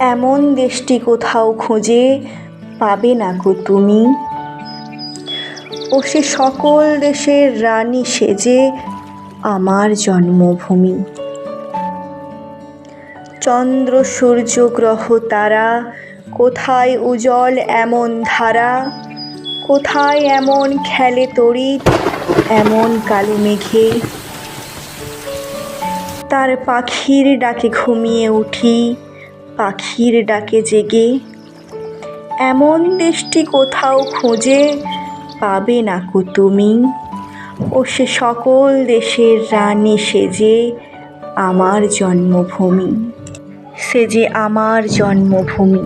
এমন দেশটি কোথাও খুঁজে পাবে না গো তুমি। ও সে সকল দেশের রানী সেজে আমার জন্মভূমি। চন্দ্র, সূর্য, গ্রহ, তারা, কোথায় উজ্জ্বল এমন ধারা? কোথায় এমন খেলে তড়িৎ? এমন কালো মেঘে? তার পাখির ডাকে ঘুমিয়ে উঠি। পাখির ডাকে জেগে, এমন দেশটি কোথাও খোঁজে পাবে না কো তুমি? ও সে সকল দেশের রানী সেজে আমার জন্মভূমি, সে যে আমার জন্মভূমি।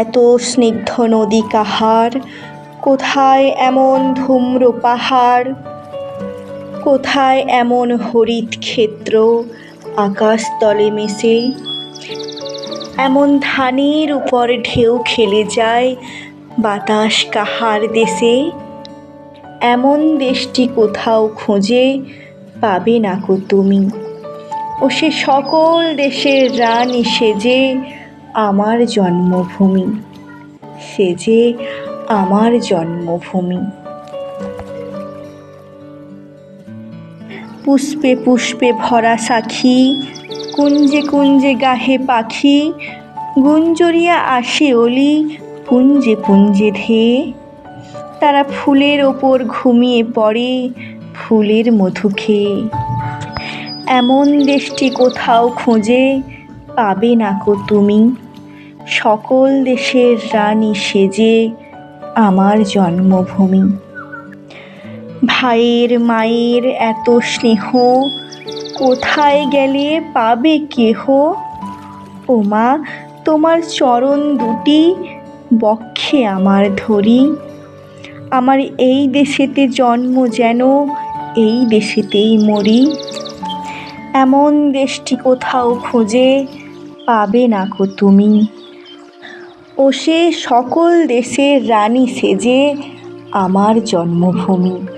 এত স্নিগ্ধ নদী কাহার? কোথায় এমন ধূম্র পাহাড়? কোথায় এমন হরিত ক্ষেত্র আকাশতলে মেশে এমন ধানের উপর ঢেউ খেলে যায় বাতাস কাহার দেশে। এমন দেশটি কোথাও খোঁজে পাবে না কো তুমি। ও সে সকল দেশের রানী সেজে আমার জন্মভূমি, সেজে আমার জন্মভূমি। পুষ্পে পুষ্পে ভরা সাখী, কুঞ্জে কুঞ্জে গাহে পাখি, গুঞ্জরিয়া আসে অলি, পুঞ্জে পুঞ্জে ধেয়ে তারা ফুলের ওপর ঘুমিয়ে পড়ে, ফুলের মধু খেয়ে। এমন দেশটি কোথাও খোঁজে, পাবে না কো তুমি। সকল দেশের রানী সেজে আমার জন্মভূমি। ভাইয়ের মায়ের এত স্নেহ, কোথায় গেলে পাবে কেহ? ও মা তোমার চরণ দুটি বক্ষে আমার ধরি। আমার এই দেশেতে জন্ম যেন, এই দেশেতেই মরি। এমন দেশটি কোথাও খোঁজে পাবে না কো তুমি। ও সে সকল দেশের রানী সেজে আমার জন্মভূমি।